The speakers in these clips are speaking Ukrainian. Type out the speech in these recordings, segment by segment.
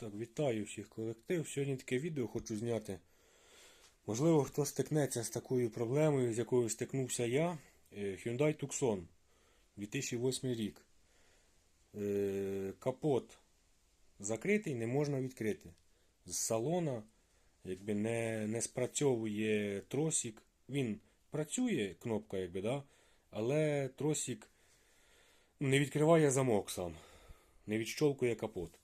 Так, вітаю всіх колектив. Сьогодні таке відео хочу зняти. Можливо, хтось стикнеться з такою проблемою, з якою стикнувся я. Е, Hyundai Tucson 2008 рік. Е, Капот закритий, не можна відкрити. З салона якби не, не спрацьовує тросик. Він працює, кнопка, якби, да? але тросик не відкриває замок сам, не відщолкує капот.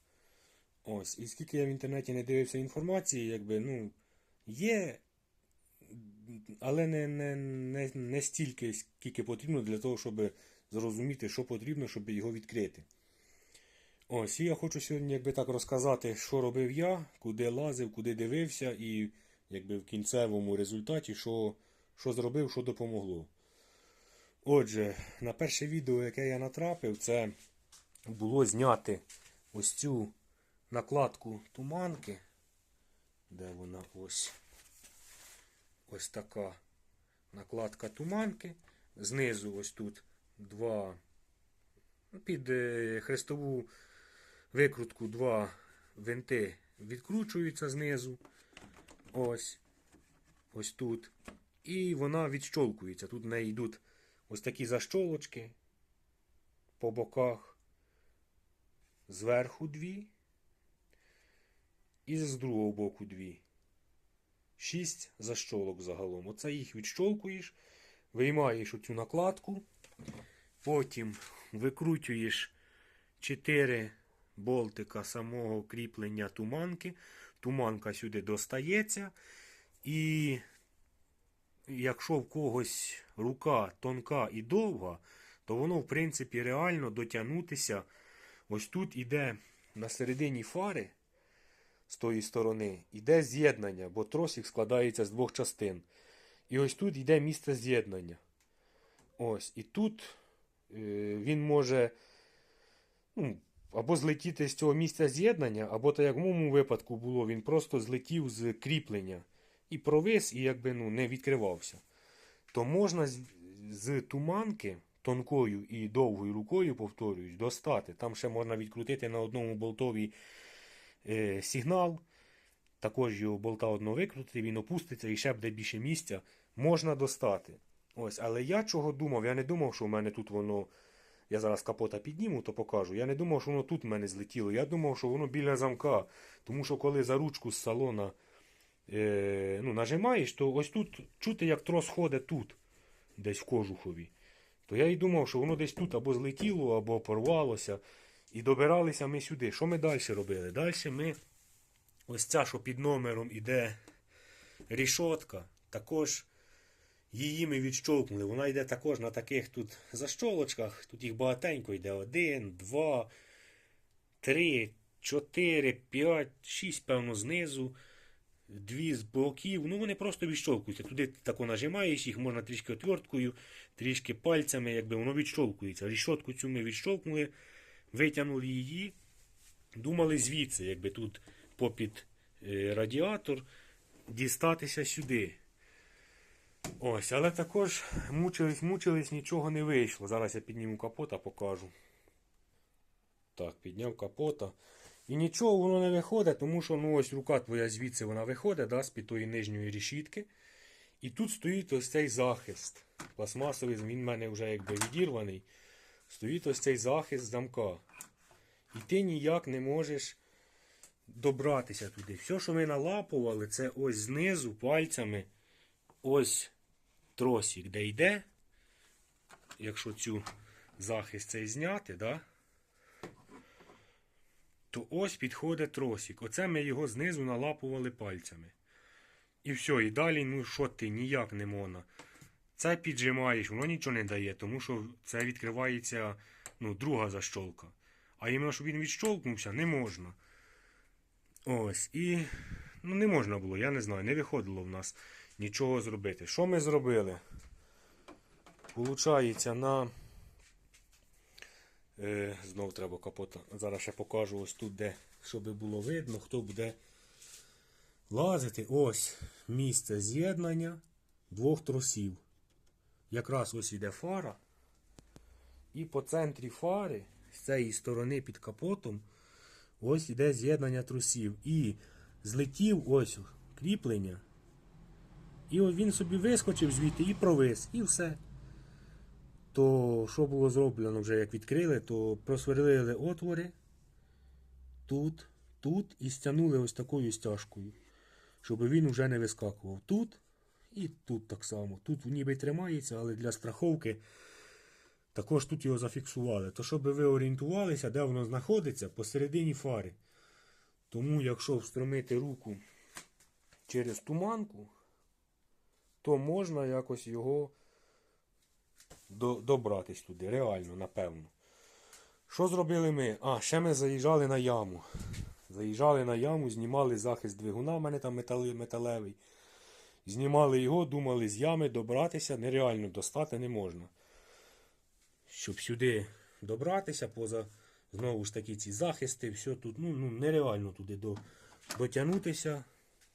Ось, і скільки я в інтернеті не дивився інформації, якби, ну, є, але не, не, не, не стільки, скільки потрібно для того, щоб зрозуміти, що потрібно, щоб його відкрити. Ось, і я хочу сьогодні якби так розказати, що робив я, куди лазив, куди дивився, і якби в кінцевому результаті, що, що зробив, що допомогло. Отже, на перше відео, яке я натрапив, це було зняти ось цю накладку туманки. Де вона ось? Ось така накладка туманки. Знизу ось тут два ну, під е, хрестову викрутку два винти відкручуються знизу. Ось. Ось тут. І вона відщолкується. Тут в неї йдуть ось такі защолочки по боках. Зверху дві. І з другого боку дві. Шість защолок загалом. Оце їх відщолкуєш, виймаєш оцю накладку. Потім викручуєш 4 болтика самого кріплення туманки. Туманка сюди достається. І якщо в когось рука тонка і довга, то воно, в принципі, реально дотягнутися. Ось тут іде на середині фари з тої сторони, іде з'єднання, бо тросик складається з двох частин. І ось тут йде місце з'єднання. Ось, і тут е, він може ну, або злетіти з цього місця з'єднання, або так як в моєму випадку було, він просто злетів з кріплення і провис, і якби ну, не відкривався. То можна з, з туманки тонкою і довгою рукою, повторююсь, достати. Там ще можна відкрутити на одному болтові е, сигнал. Також його болта одного викрутити, він опуститься і ще буде більше місця. Можна достати. Ось, але я чого думав? Я не думав, що в мене тут воно. Я зараз капота підніму, то покажу. Я не думав, що воно тут в мене злетіло. Я думав, що воно біля замка. Тому що коли за ручку з салона е, ну, нажимаєш, то ось тут чути, як трос ходить тут, десь в кожухові. То я і думав, що воно десь тут або злетіло, або порвалося. І добиралися ми сюди. Що ми далі робили? Далі ми ось ця, що під номером іде рішотка, також її ми відщолкнули. Вона йде також на таких тут защолочках. Тут їх багатенько йде. Один, два, три, чотири, п'ять, шість, певно, знизу. Дві з боків, ну вони просто відщолкуються. Туди тако нажимаєш, їх можна трішки отверткою, трішки пальцями, якби воно відщолкується. Рішотку цю ми відщолкнули, витягнули її, думали звідси, якби тут попід е, радіатор, дістатися сюди. Ось, але також мучились, мучились, нічого не вийшло. Зараз я підніму капота, покажу. Так, підняв капота. І нічого воно не виходить, тому що ну, ось рука твоя звідси вона виходить да, з-під тої нижньої решітки. І тут стоїть ось цей захист. Пластмасовий, він в мене вже якби відірваний. Стоїть ось цей захист замка. І ти ніяк не можеш добратися туди. Все, що ми налапували, це ось знизу пальцями. Ось тросик, де йде. Якщо цю захист цей зняти, да? то ось підходить тросик. Оце ми його знизу налапували пальцями. І все, і далі, ну що ти, ніяк не можна. Це піджимаєш, воно нічого не дає, тому що це відкривається ну, друга защолка. А іменно, щоб він відщолкнувся, не можна. Ось, і ну, не можна було, я не знаю, не виходило в нас нічого зробити. Що ми зробили? Получається, на. Е, знов треба капота. Зараз ще покажу ось тут, де, щоб було видно, хто буде лазити. Ось місце з'єднання двох тросів. Якраз ось іде фара. І по центрі фари, з цієї сторони під капотом, ось іде з'єднання трусів. І злетів ось кріплення. І він собі вискочив звідти і провис, і все. То що було зроблено вже як відкрили, то просверлили отвори тут, тут і стягнули ось такою стяжкою, щоб він вже не вискакував. Тут і тут так само. Тут ніби тримається, але для страховки також тут його зафіксували. То щоб ви орієнтувалися, де воно знаходиться, посередині фари. Тому, якщо встромити руку через туманку, то можна якось його добратись туди. Реально, напевно. Що зробили ми? А, ще ми заїжджали на яму. Заїжджали на яму, знімали захист двигуна, в мене там металевий. Знімали його, думали з ями добратися, нереально достати не можна. Щоб сюди добратися, поза знову ж таки ці захисти, все тут ну, ну, нереально туди до, дотягнутися.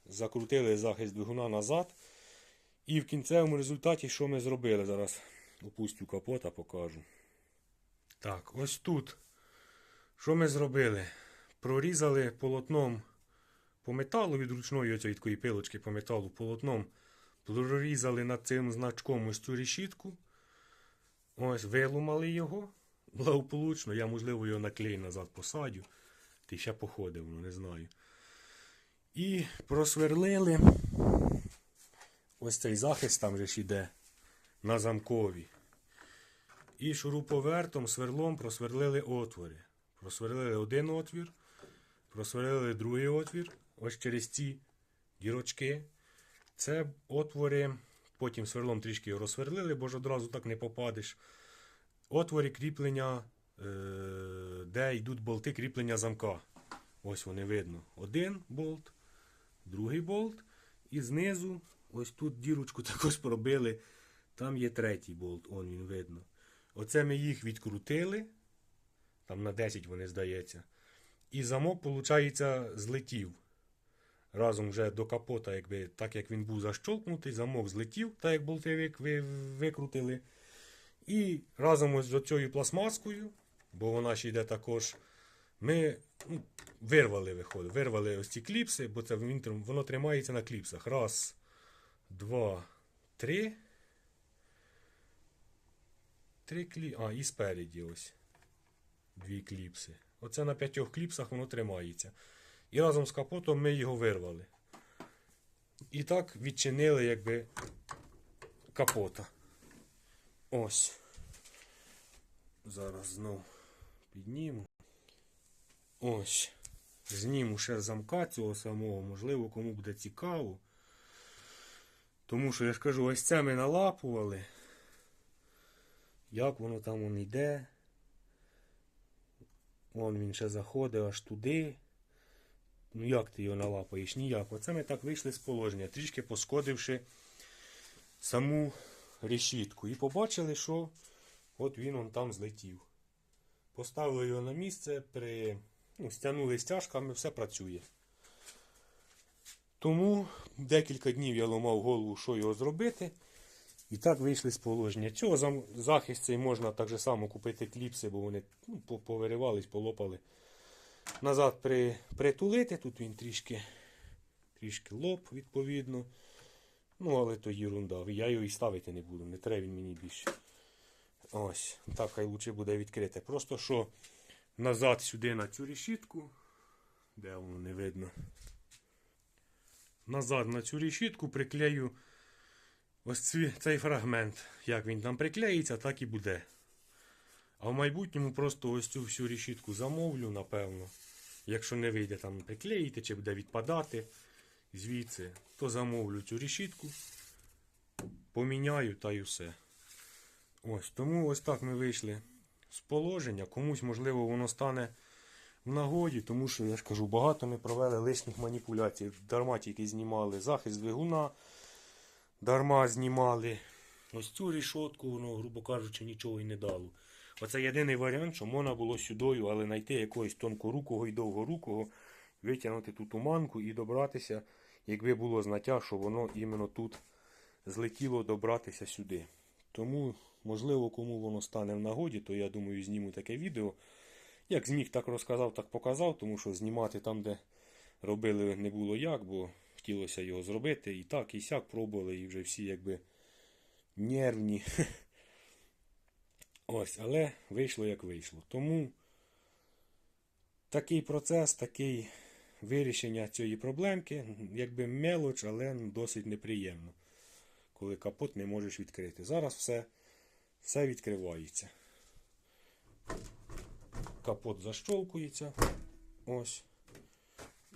Закрутили захист двигуна назад. І в кінцевому результаті, що ми зробили? Зараз опустю капота, покажу. Так, ось тут. Що ми зробили? Прорізали полотном по металу від ручної такої пилочки по металу полотном. Прорізали над цим значком ось цю решітку. Ось вилумали його. Благополучно. Я, можливо, його наклею назад посадю. Ти ще походив, ну не знаю. І просверлили. Ось цей захист там же ж іде на замкові. І шуруповертом, сверлом просверлили отвори. Просверлили один отвір, просверлили другий отвір. Ось через ці дірочки. Це отвори, потім сверлом трішки його розсверлили, бо ж одразу так не попадеш. Отвори кріплення, е, де йдуть болти кріплення замка. Ось вони видно. Один болт, другий болт. І знизу, ось тут дірочку також пробили. Там є третій болт, он він видно. Оце ми їх відкрутили. Там на 10 вони здається. І замок, виходить, злетів. Разом вже до капота, якби, так як він був защолкнутий, замок злетів, так як болти вик- ви- викрутили. І разом з цією пластмаскою, бо вона ще йде також, ми ну, вирвали, виходить, вирвали ось ці кліпси, бо це воно тримається на кліпсах. Раз, два, три. Три клі... А, і спереді ось. Дві кліпси. Оце на п'ятьох кліпсах воно тримається. І разом з капотом ми його вирвали. І так відчинили, якби капота. Ось. Зараз знов підніму. Ось. Зніму ще замка цього самого, можливо, кому буде цікаво. Тому що я ж кажу, ось це ми налапували. Як воно там он йде. Вон він ще заходить аж туди. Ну як ти його налапаєш? Ніяк. Оце ми так вийшли з положення, трішки поскодивши саму решітку. І побачили, що от він он там злетів. Поставили його на місце, при... ну, стягнули стяжками, все працює. Тому декілька днів я ламав голову, що його зробити. І так вийшли з положення. Цього захист цей можна так же само купити кліпси, бо вони ну, повиривались, полопали. Назад при, притулити, тут він трішки, трішки лоб, відповідно. Ну, але то єрунда. Я його і ставити не буду, не треба він мені більше. Ось, так хай лучше буде відкрите. Просто що назад сюди на цю решітку, де воно не видно. Назад на цю решітку приклею ось цей фрагмент. Як він там приклеїться, так і буде. А в майбутньому просто ось цю всю решітку замовлю, напевно. Якщо не вийде там приклеїти чи буде відпадати звідси, то замовлю цю решітку, поміняю та й все. Ось, тому ось так ми вийшли з положення. Комусь, можливо, воно стане в нагоді, тому що, я ж кажу, багато ми провели лишніх маніпуляцій. Дарма тільки знімали захист двигуна, дарма знімали ось цю рішотку, воно, грубо кажучи, нічого й не дало. Оце єдиний варіант, що можна було сюдою, але знайти якогось тонкорукого і довгорукого, витягнути ту туманку і добратися, якби було знаття, що воно іменно тут злетіло добратися сюди. Тому, можливо, кому воно стане в нагоді, то я думаю, зніму таке відео. Як зміг, так розказав, так показав, тому що знімати там, де робили, не було як, бо хотілося його зробити. І так, і сяк пробували, і вже всі якби нервні. Ось, але вийшло як вийшло. Тому такий процес, такий вирішення цієї проблемки, якби мелоч, але досить неприємно, коли капот не можеш відкрити. Зараз все, все відкривається. Капот защолкується. Ось.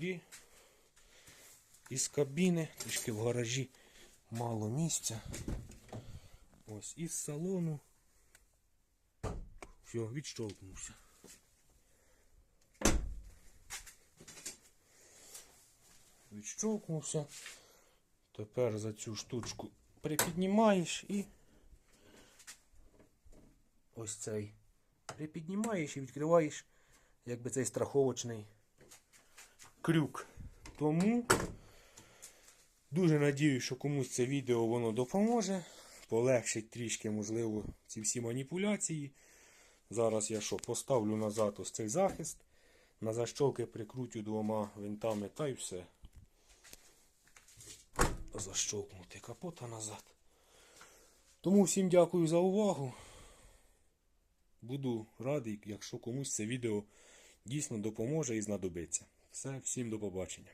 І із кабіни, трішки в гаражі мало місця. Ось із салону. Все, відщолкнувся. Відщолкнувся. Тепер за цю штучку припіднімаєш і ось цей припіднімаєш і відкриваєш якби цей страховочний крюк. Тому дуже надіюсь, що комусь це відео воно допоможе. Полегшить трішки, можливо, ці всі маніпуляції. Зараз я що, поставлю назад ось цей захист. На защолки прикрутю двома винтами та й все. Защолкнути капота назад. Тому всім дякую за увагу. Буду радий, якщо комусь це відео дійсно допоможе і знадобиться. Все, всім до побачення.